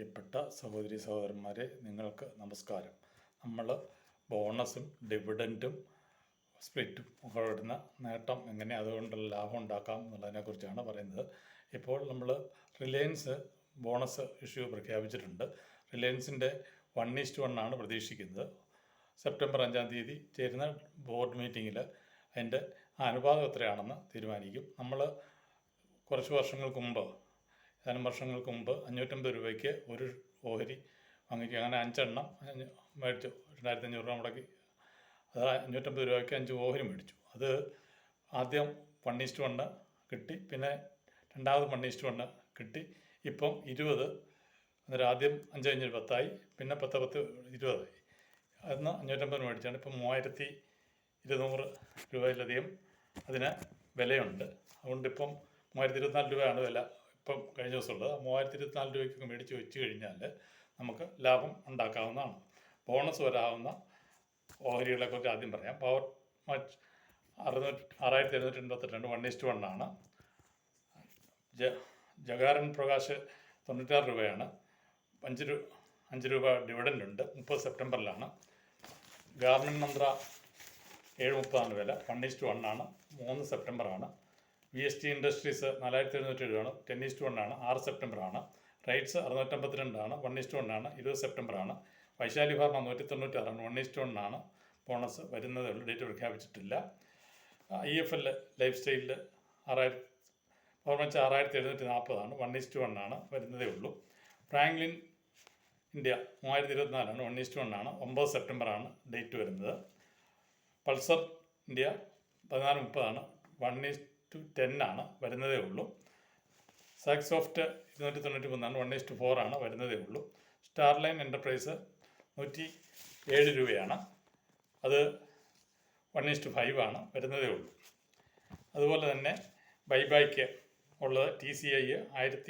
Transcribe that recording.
പ്രിയപ്പെട്ട സഹോദരി സഹോദരന്മാരെ നിങ്ങൾക്ക് നമസ്കാരം. നമ്മൾ ബോണസും ഡിവിഡന്റും സ്പ്ലിറ്റും ഒക്കെ വരുന്ന നേട്ടം എങ്ങനെ അതുകൊണ്ടുള്ള ലാഭം ഉണ്ടാക്കാം എന്നുള്ളതിനെക്കുറിച്ചാണ് പറയുന്നത്. ഇപ്പോൾ നമ്മൾ റിലയൻസ് ബോണസ് ഇഷ്യൂ പ്രഖ്യാപിച്ചിട്ടുണ്ട്. റിലയൻസിന്റെ വൺ ഈസ്റ്റ് വൺ ആണ് പ്രതീക്ഷിക്കുന്നത്. സെപ്റ്റംബർ അഞ്ചാം തീയതി ചേരുന്ന ബോർഡ് മീറ്റിങ്ങിൽ അതിന്റെ അനുപാതം എത്രയാണെന്ന് തീരുമാനിക്കും. നമ്മൾ കുറച്ച് വർഷങ്ങൾക്ക് മുമ്പ് ഏതാനും വർഷങ്ങൾക്ക് മുമ്പ് അഞ്ഞൂറ്റമ്പത് രൂപയ്ക്ക് ഒരു ഓഹരി വാങ്ങിക്കുക. അങ്ങനെ അഞ്ചെണ്ണം മേടിച്ചു. രണ്ടായിരത്തി അഞ്ഞൂറ് രൂപ മുടക്കി. അത് അഞ്ഞൂറ്റമ്പത് രൂപയ്ക്ക് അഞ്ച് ഓഹരി മേടിച്ചു. അത് ആദ്യം വൺ ഈസ്റ്റ് വണ്ണ് കിട്ടി. പിന്നെ രണ്ടാമത് വൺ ഈസ്റ്റ് വണ്ണ് കിട്ടി. ഇപ്പം ഇരുപത്. അന്നേരം ആദ്യം അഞ്ച് കഴിഞ്ഞൊരു പത്തായി. പിന്നെ പത്ത് പത്ത് ഇരുപതായി. അന്ന് അഞ്ഞൂറ്റമ്പത് മേടിച്ചാണ്. ഇപ്പം മൂവായിരത്തി ഇരുന്നൂറ് രൂപയിലധികം അതിന് വിലയുണ്ട്. അതുകൊണ്ട് ഇപ്പം മൂവായിരത്തി ഇരുപത്തിനാല് രൂപയാണ് വില. ഇപ്പം കഴിഞ്ഞ ദിവസമുള്ളത് മൂവായിരത്തി ഇരുപത്തിനാല് രൂപയ്ക്കൊക്കെ മേടിച്ച് വെച്ച് കഴിഞ്ഞാൽ നമുക്ക് ലാഭം ഉണ്ടാക്കാവുന്നതാണ്. ബോണസ് വരാവുന്ന ഓഹരികളെ കുറിച്ച് ആദ്യം പറയാം. പവർ മച്ച് അറുന്നൂറ്റി ആറായിരത്തി എഴുന്നൂറ്റി എൺപത്തെട്ട് രണ്ട് വൺ ഈസ്റ്റ് വണ്ണാണ് ജ ജഗാരൻ പ്രകാശ് തൊണ്ണൂറ്റാറ് രൂപയാണ്. അഞ്ച് രൂപ അഞ്ച് രൂപ ഡിവിഡന്റ് ഉണ്ട്. മുപ്പത് സെപ്റ്റംബറിലാണ്. ഗാർമൻ മന്ത്ര ഏഴ് മുപ്പതാണ് വില. വൺ ഈസ്റ്റ് വണ്ണാണ് മൂന്ന് സെപ്റ്റംബറാണ്. വി എസ് ടി ഇൻഡസ്ട്രീസ് നാലായിരത്തി എഴുന്നൂറ്റി ആണ്. ടെൻ ഈസ്റ്റ് വണ്ണാണ് ആണ്. ആറ് സെപ്റ്റംബറാണ് റൈറ്റ്സ് അറുന്നൂറ്റമ്പത്തിരണ്ടാണ് വൺ ഈസ്റ്റ് വണ്ണാണ് ആണ്. ഇരുപത് സെപ്റ്റംബറാണ് വൈശാലി ഫാർമ നൂറ്റി തൊണ്ണൂറ്റാറാണ് വൺ ഈസ്റ്റ് വണ്ണാണ് ആണ്. ബോണസ് വരുന്നതേ ഉള്ളൂ. ഡേറ്റ് പ്രഖ്യാപിച്ചിട്ടില്ല. ഐ എഫ് എൽ ലൈഫ് സ്റ്റൈലിൽ ആറായിരത്തി ഓർമ്മിച്ച് ആറായിരത്തി എഴുന്നൂറ്റി നാൽപ്പതാണ് വൺ ഈസ്റ്റ് വണ്ണാണ് ആണ്. വരുന്നതേ ഉള്ളൂ. ഫ്രാങ്ക്ലിൻ ഇന്ത്യ മൂവായിരത്തി ഇരുപത്തിനാലാണ് വൺ ഈസ്റ്റ് വണ്ണാണ് ആണ്. ഒമ്പത് സെപ്റ്റംബറാണ് ഡേറ്റ് വരുന്നത്. പൾസർ ഇന്ത്യ പതിനാല് മുപ്പതാണ് വൺ ഈസ്റ്റ് ടെൻ ആണ് വരുന്നതേ ഉള്ളൂ. സാക്സോഫ്റ്റ് ഇരുന്നൂറ്റി തൊണ്ണൂറ്റി മൂന്നാണ് വൺ ഈസ്റ്റ് ഫോർ ആണ് വരുന്നതേ ഉള്ളൂ. സ്റ്റാർലൈൻ എന്റർപ്രൈസ് നൂറ്റി ഏഴ് രൂപയാണ്. അത് വൺ ഈസ്റ്റ് ഫൈവ് ആണ് വരുന്നതേ ഉള്ളൂ. അതുപോലെ തന്നെ ബൈബായ്ക്ക് ഉള്ളത് ടി സി ഐ ആയിരത്തി